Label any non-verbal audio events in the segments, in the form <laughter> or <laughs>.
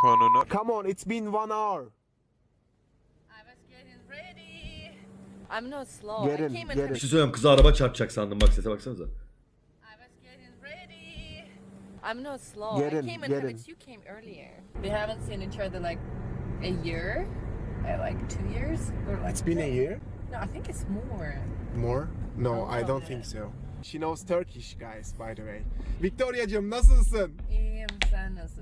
konunu. Come on, it's been one hour. I was getting ready. I'm not slow. Get I in, came get in. Bir şey söyleyeyim kıza araba çarpacak sandım bak sese baksanıza. I was getting ready. I'm not slow. Get I came in get habits. in. You came earlier. We haven't seen each other like a year, uh, like two years, or like. It's been a year. No, I think it's more. More? No, Oh, I don't yeah. think so. She knows Turkish guys by the way. Victoria'cığım nasılsın? İyiyim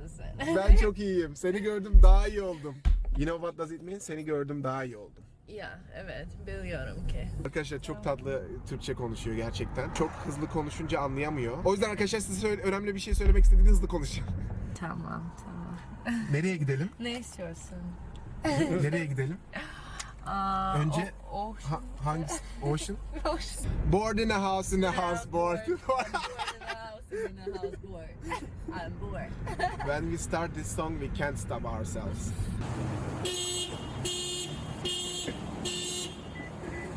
nasılsın? Ben çok iyiyim. Seni gördüm daha iyi oldum. You know what does it mean? Seni gördüm daha iyi oldum. ya evet biliyorum ki. Arkadaşlar çok tatlı Türkçe konuşuyor gerçekten. Çok hızlı konuşunca anlayamıyor. O yüzden arkadaşlar size söyle- önemli bir şey söylemek istediğinde hızlı konuşun. Tamam tamam. Nereye gidelim? Ne istiyorsun? <laughs> Nereye gidelim? Aa, Önce- o, o, Ha, hangi? Ocean? <laughs> Ocean. Board in a house in a house board. Bored. Bored in a house, in a house bored. I'm bored. <laughs> When we start this song we can't stop ourselves.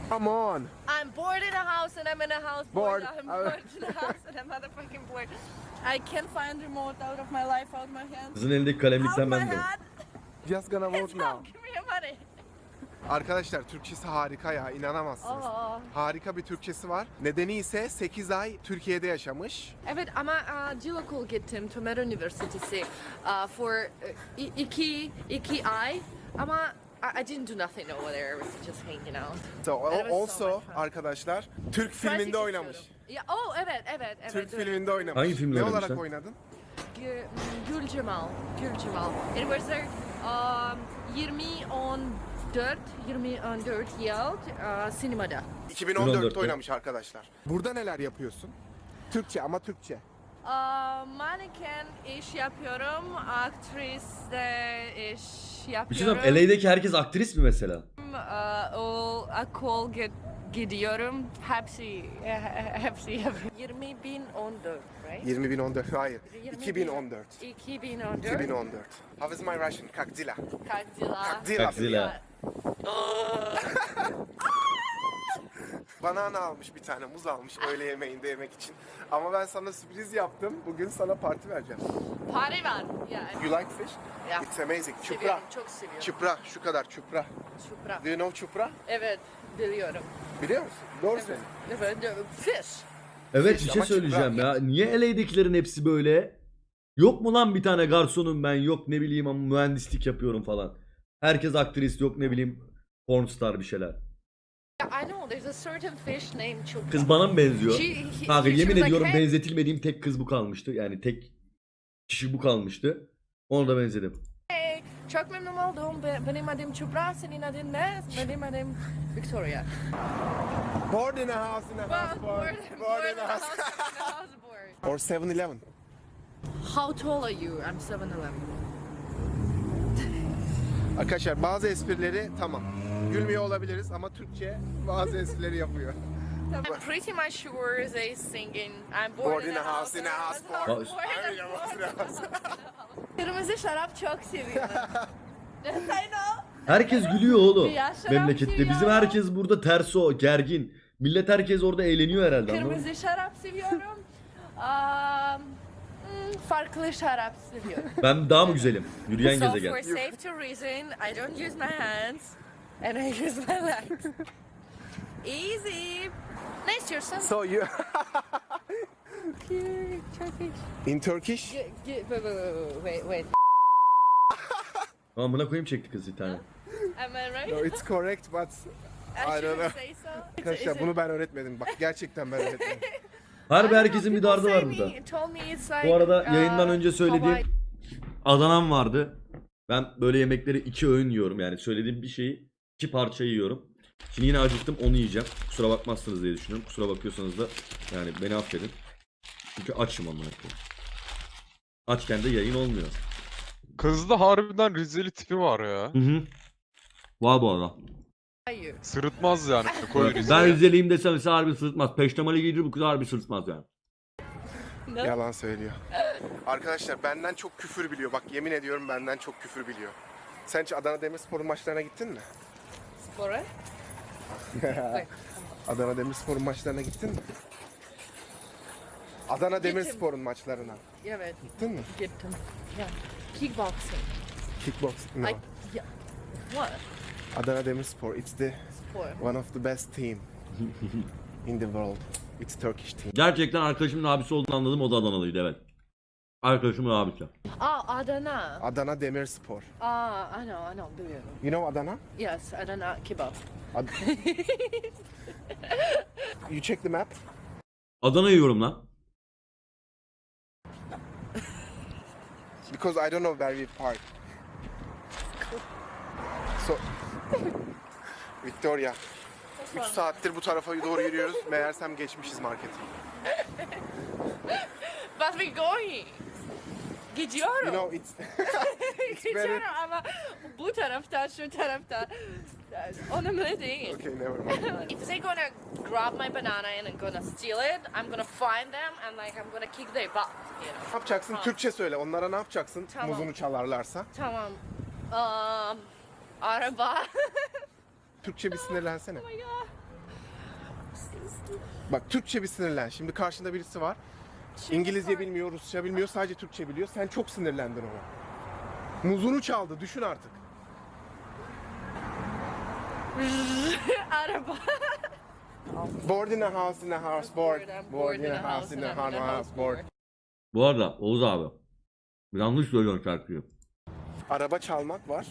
Come on. I'm bored in a house and I'm in a house bored. Bored. I'm bored in a house and I'm motherfucking bored. I can't find remote out of my life, out my hand. Kızın elindeki Out kalemlikten my ben de. hand. Just gonna vote now. Give me your money. Arkadaşlar Türkçesi harika ya inanamazsınız. Aa. Harika bir Türkçesi var. Nedeni ise 8 ay Türkiye'de yaşamış. Evet ama uh, Cilokul gittim Tömer Üniversitesi uh, for uh, i- iki, iki ay ama I, I didn't do nothing over there. I was just hanging out. So, so also fun. arkadaşlar Türk filminde oynamış. Ya, oh evet evet evet. Türk evet. filminde oynamış. Hangi filmde Ne oynamış olarak lan? oynadın? Gü- Gül Cemal. Gül Cemal. It was there um, 2014 2014 yıl sinemada. 2014'te 2014'te. oynamış arkadaşlar. Burada neler yapıyorsun? Türkçe ama Türkçe. Uh, manken iş yapıyorum, aktris de iş Bir şey yapıyorum. söyleyeyim LA'deki herkes aktris mi mesela? Uh, o okul gid- gidiyorum. Hepsi <laughs> hepsi yapıyorum. 2014, right? 2014 hayır. 20 2014. 2014. 2014. How is my Russian? Kakdila. Kakdila. Kakdila. Kakdila. <laughs> Banana almış bir tane, muz almış öğle yemeğinde yemek için. Ama ben sana sürpriz yaptım. Bugün sana parti vereceğim. Party var. Yeah. You like fish? Yeah. It's amazing. Çupra. Seviyorum, çok seviyorum. Çupra, şu kadar çupra. Çupra. Do you know çupra? Evet, biliyorum. Biliyor musun? Doğru söyle. Evet, fish. Evet bir şey ama söyleyeceğim ya. Niye LA'dekilerin hepsi böyle? Yok mu lan bir tane garsonum ben yok ne bileyim ama mühendislik yapıyorum falan. Herkes aktris yok ne bileyim pornstar bir şeyler. I know, there's a certain fish named Chupra. Kız bana mı benziyor? She- he- Kanka she yemin was like, ediyorum "Hey." benzetilmediğim tek kız bu kalmıştı. Yani tek kişi bu kalmıştı. Ona da benzedim. Hey, çok memnun oldum. Be- Benim adım Chupra, senin adın ne? Benim adım Victoria. Born in a house in a house. Born born in a house. Or 7-Eleven. How tall are you? I'm 7'11. Arkadaşlar bazı esprileri tamam. Gülmüyor olabiliriz ama Türkçe bazı esprileri yapıyor. <laughs> I'm pretty much sure they singing I'm born, Born in a house, in a house, born- born, Born in a house, in a house. Kırmızı şarap çok seviyorum. <laughs> I know. Herkes gülüyor oğlum memlekette. seviyor. Bizim herkes burada terso, gergin. Millet herkes orada eğleniyor herhalde? Kırmızı şarap seviyorum. <laughs> um, farklı şarap seviyorum. <laughs> Ben daha mı güzelim? Yürüyen so gezegen. for safety reason, I don't use my hands and I use my legs. Easy. Ne istiyorsun? So you Turkish. in Turkish? G- g- wait, wait, wait, wait. Tamam buna koyayım çekti kız bir tane. Am I right? No, it's correct but I I don't know. say so. Arkadaşlar bunu ben öğretmedim. Bak gerçekten ben öğretmedim. <laughs> Harbi herkesin bir dardı var burada. Bu arada uh, yayından önce söylediğim. Adana'm vardı. Ben böyle yemekleri iki öğün yiyorum yani söylediğim bir şeyi iki parça yiyorum. Şimdi yine acıktım onu yiyeceğim. Kusura bakmazsınız diye düşünüyorum. Kusura bakıyorsanız da yani beni affedin. Çünkü açım amına koyayım. Açken de yayın olmuyor. Kızda harbiden Rizeli tipi var ya. Hı hı. Var bu arada. Hayır. Sırıtmaz yani Ben. Rizeliyim desem ise harbi sırıtmaz. Peştemali giydir bu kız harbi sırıtmaz yani. Yalan söylüyor. Arkadaşlar benden çok küfür biliyor. Bak yemin ediyorum benden çok küfür biliyor. Sen hiç Adana Demirspor'un maçlarına gittin mi? Spora? <laughs> Adana Demirspor'un maçlarına gittin mi? Adana Demirspor'un maçlarına Evet, gittin mi? gittim. Yeah. Kickboxing. Kickbox. No. I yeah. What? Adana Demirspor. It's the Sport. one of the best team in the world. It's Turkish team. Gerçekten arkadaşımın abisi olduğunu anladım o da Adanalıydı evet. Arkadaşımın abisi. Oh, Adana. Adana Demirspor. Ah, I know, I know, biliyorum. You know Adana? Yes, Adana kebab. Ad- <laughs> you check the map. Adana yiyorum lan. Because I don't know where we park. So Victoria. 3 saattir bu tarafa doğru yürüyoruz. Meğersem geçmişiz marketi. But we're going. Gidiyorum. You know it's <laughs> Gidiyorum very- ama bu taraftan şu taraftan önemli değil. okay, never mind. <laughs> If they're gonna grab my banana and I'm gonna steal it, I'm gonna find them and like I'm gonna kick their butt, you know. Ne yapacaksın? Türkçe söyle. Onlara ne yapacaksın? Tamam. Muzunu çalarlarsa. Tamam. Um, araba. Türkçe bir sinirlensene. oh. Bak Türkçe bir sinirlen. Şimdi karşında birisi var. İngilizce bilmiyor, Rusça bilmiyor, sadece Türkçe biliyor. Sen çok sinirlendin ona. Muzunu çaldı, düşün artık. <laughs> araba. Board in a house in a house, board. Board in a house in a house, board. Bu arada Oğuz abi. Yanlış söylüyorsun şarkıyı. Araba çalmak var,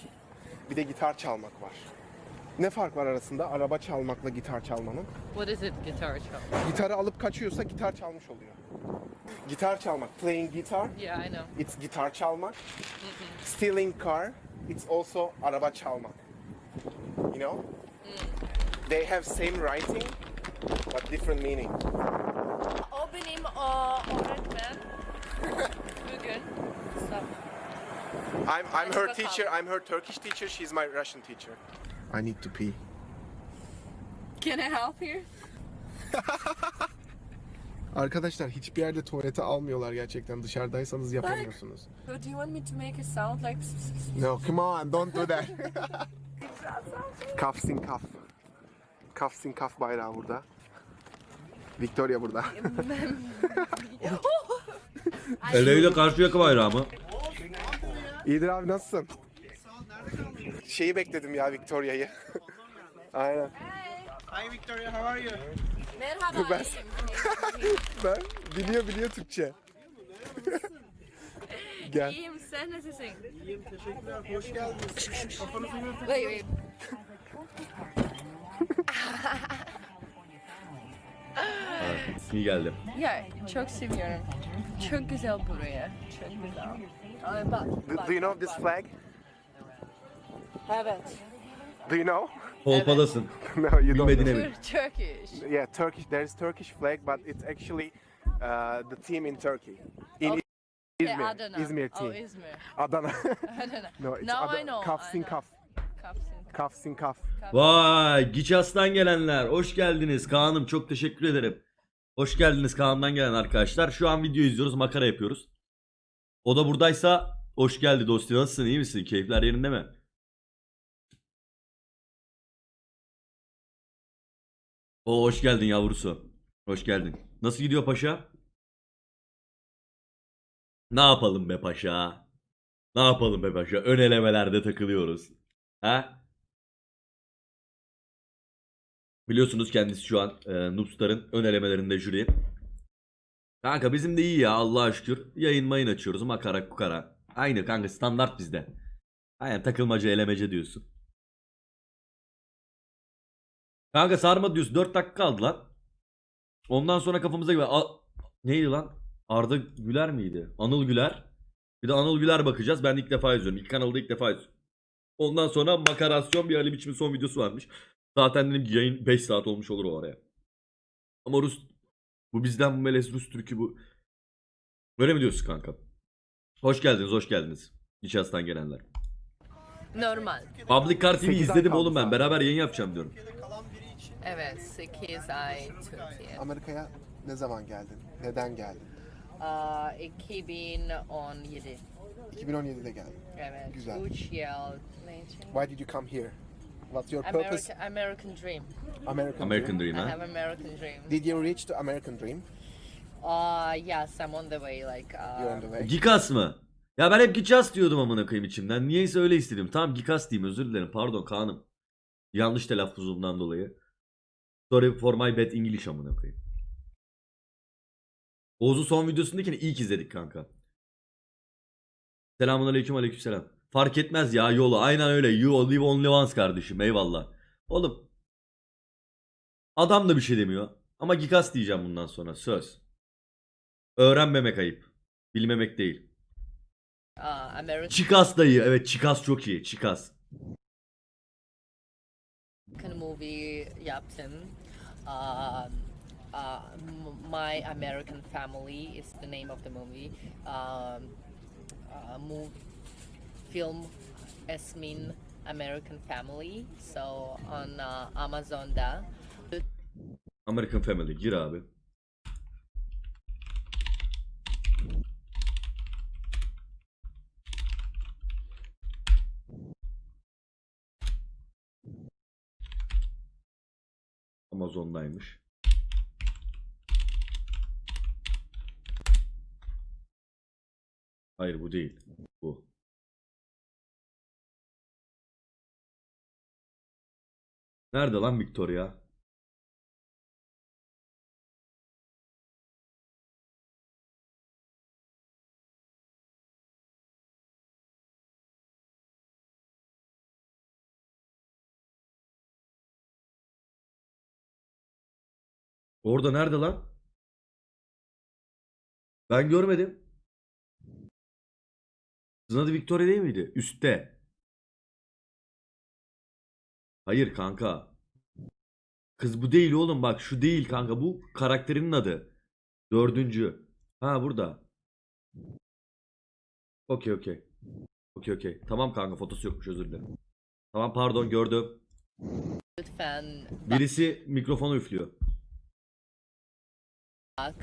bir de gitar çalmak var. Ne fark var arasında araba çalmakla gitar çalmanın? What is it, guitar show? Gitarı alıp kaçıyorsa gitar çalmış oluyor. Gitar çalmak, playing guitar, Yeah, I know. it's gitar çalmak. Stealing car, it's also araba çalmak. You know? They have same writing, but different meaning. O benim o öğretmen. Bugün. Stop. I'm, I'm her teacher, I'm her Turkish teacher, she's my Russian teacher. I need to pee. Can I help you? <laughs> Arkadaşlar hiçbir yerde tuvalete almıyorlar gerçekten. Dışarıdaysanız yapamıyorsunuz. So do you want me to make a sound like No, come on, don't do that. <laughs> Kaf sin kaf. Kaf sin kaf bayrağı burada. Victoria burada. <laughs> Ele ile karşı yaka bayrağı mı? İyidir abi nasılsın? Şeyi bekledim ya Victoria'yı. <laughs> Aynen. Hi Victoria, how are you? Merhaba. Ben-. <laughs> Ben biliyor biliyor Türkçe. <laughs> Gel. İyiyim, sen nasılsın? İyiyim, teşekkürler. Hoş geldiniz. Kafanızı yürütün. Wait, wait. Evet, iyi geldi. Ya çok seviyorum. Çok güzel buraya. Çok güzel. Bak. Do, do you know this flag? Evet. Do you know? Kolpadasın. No, you don't. Bilmediğine know. bil. Tur- Turkish. Yeah, Turkish. There is Turkish flag, but it's actually uh, the team in Turkey. In Okay, İzmir. Adana. İzmir team. Oh, İzmir. Adana. <laughs> <laughs> Adana. no, it's Now Adana. I know. Kaf I sin know. kaf. Kapsın. Kaf. Vay Giças'tan gelenler. Hoş geldiniz Kaan'ım çok teşekkür ederim. Hoş geldiniz Kaan'dan gelen arkadaşlar. Şu an video izliyoruz makara yapıyoruz. O da buradaysa hoş geldi dostum. Nasılsın iyi misin? Keyifler yerinde mi? O hoş geldin yavrusu. Hoş geldin. Nasıl gidiyor paşa? Ne yapalım be paşa? Ne yapalım be paşa? Ön elemelerde takılıyoruz. Ha? Biliyorsunuz kendisi şu an e, Noobstar'ın ön elemelerinde jüri. Kanka bizim de iyi ya Allah'a şükür. Yayın mayın açıyoruz makara kukara. Aynı kanka standart bizde. Aynen takılmaca elemece diyorsun. Kanka sarma diyorsun 4 dakika kaldı lan. Ondan sonra kafamıza gibi neydi lan? Arda Güler miydi? Anıl Güler. Bir de Anıl Güler bakacağız. Ben ilk defa izliyorum. İlk kanalda ilk defa izliyorum. Ondan sonra makarasyon bir Ali Biçim'in son videosu varmış. Zaten dedim ki yayın 5 saat olmuş olur o araya. Ama Rus bu bizden bu melez Rus Türk'ü bu. Öyle mi diyorsun kanka? Hoş geldiniz, hoş geldiniz. İçerisden gelenler. Normal. Public Car TV Sekiz ay izledim oğlum ben. Beraber yayın yapacağım diyorum. Evet, 8 ay Türkiye. Amerika'ya ne zaman geldin? Neden geldin? Aa, 2017. 2017'de geldin. Evet. Güzel. 3 yıl. Ne için? Why did you come here? What's your purpose? American, American Dream. American, American dream. Dream I ha. have American Dream. Did you reach the American dream? Uh, yes, I'm on the way. Like, You're on uh, the way. Gikas mı? Ya ben hep Gikas diyordum amına koyayım içimden. Niyeyse öyle istedim. Tamam Gikas diyeyim özür dilerim. Pardon Kaan'ım. Yanlış telaffuzumdan dolayı. Sorry for my bad English amına koyayım. Oğuz'un son videosundakini ilk izledik kanka. Selamun aleyküm aleyküm selam. Fark etmez ya yolu. Aynen öyle. You live only once kardeşim. Eyvallah. Oğlum. Adam da bir şey demiyor. Ama Gikas diyeceğim bundan sonra. Söz. Öğrenmemek ayıp. Bilmemek değil. uh, American Chikas dayı. Evet Chikas çok iyi. Chikas. movie yaptım. Uh, M- My American Family is the name of the movie. Um, uh, move, film Esmin American Family. So on uh, Amazon'da. American Family. Gir abi. Amazon'daymış. Hayır bu değil. Bu. Nerede lan Victoria? Orada nerede lan? Ben görmedim. Kızın adı Victoria değil miydi? Üstte. Hayır kanka. Kız bu değil oğlum bak şu değil kanka bu karakterinin adı. Dördüncü. Ha burada. Okey okey. Okey okey. Tamam kanka fotosu yokmuş özür dilerim. Tamam pardon gördüm. Lütfen Birisi mikrofonu üflüyor. bak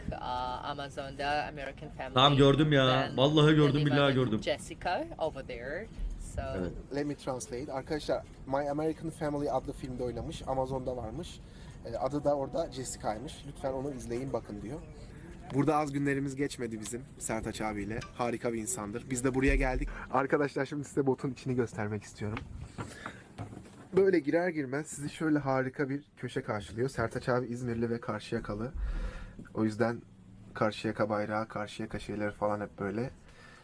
Amazon'da American Family. Tamam gördüm ya. Ben- Vallahi gördüm billahi gördüm. Jessica over there. So Evet. Let me translate. Arkadaşlar My American Family adlı filmde oynamış. Amazon'da varmış. E, Adı da orada Jessica'ymış. Lütfen onu izleyin bakın diyor. Burada az günlerimiz geçmedi bizim Sertaç abiyle. Harika bir insandır. Biz de buraya geldik. Arkadaşlar şimdi size botun içini göstermek istiyorum. Böyle girer girmez sizi şöyle harika bir köşe karşılıyor. Sertaç abi İzmirli ve Karşıyakalı. O yüzden Karşıyaka bayrağı, Karşıyaka şeyleri falan hep böyle.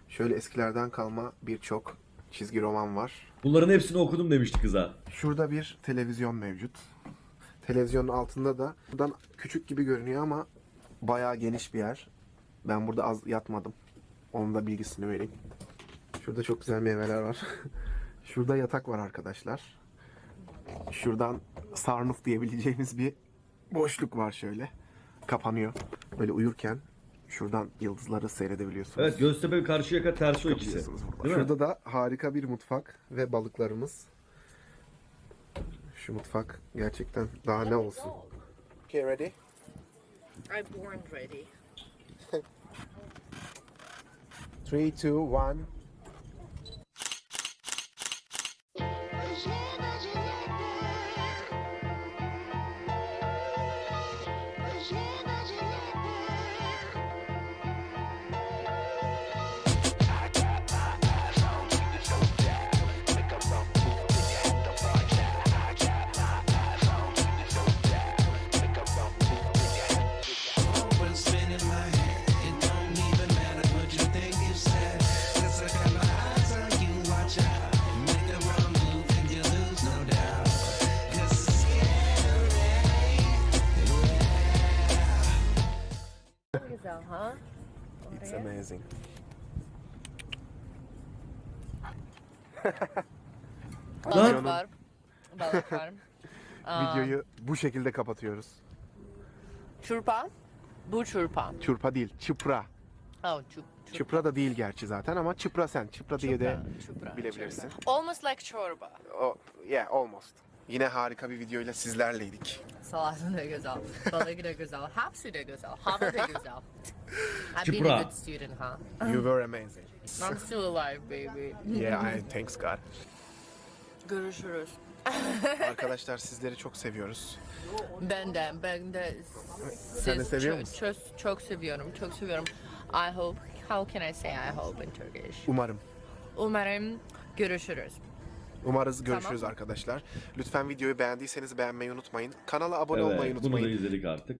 Şöyle eskilerden kalma birçok çizgi roman var. Bunların hepsini okudum demişti kıza. Şurada bir televizyon mevcut. Televizyonun altında da buradan küçük gibi görünüyor ama bayağı geniş bir yer. Ben burada az yatmadım. Onun da bilgisini vereyim. Şurada çok güzel meyveler var. <laughs> Şurada yatak var arkadaşlar. Şuradan sarnuf diyebileceğimiz bir boşluk var şöyle. Kapanıyor. Böyle uyurken şuradan yıldızları seyredebiliyorsunuz. Evet Göztepe Karşıyaka tersi o ikisi. Değil mi? Şurada da harika bir mutfak ve balıklarımız. Şu mutfak gerçekten daha ne olsun. Okay, ready? I'm born ready. 3, 2, 1. It's amazing. <laughs> Balık var. Balık var. <laughs> Aa, Videoyu bu şekilde kapatıyoruz. Çurpa. Bu çurpa. Çurpa değil, çıpra. Oh, çup, çurpa. Çıpra da değil gerçi zaten ama çıpra sen. Çıpra diye de Çupra, bilebilirsin. çupra. Almost like çorba. Oh, yeah, almost. Yine harika bir videoyla sizlerleydik. Salatı da güzel. Balığı da güzel. Hepsi de güzel. Hava da güzel. I've been a good student, huh? You were amazing. I'm still alive, baby. Yeah, I thanks God. Görüşürüz. Arkadaşlar sizleri çok seviyoruz. Ben de, ben de Sen de siz seviyor musun? Çok, çok seviyorum, çok seviyorum. I hope how can I say I hope in Turkish? Umarım. Umarım görüşürüz. Umarız görüşürüz Tamam. arkadaşlar. Lütfen videoyu beğendiyseniz beğenmeyi unutmayın. Kanala abone olmayı Evet, bunu da unutmayın. izledik artık.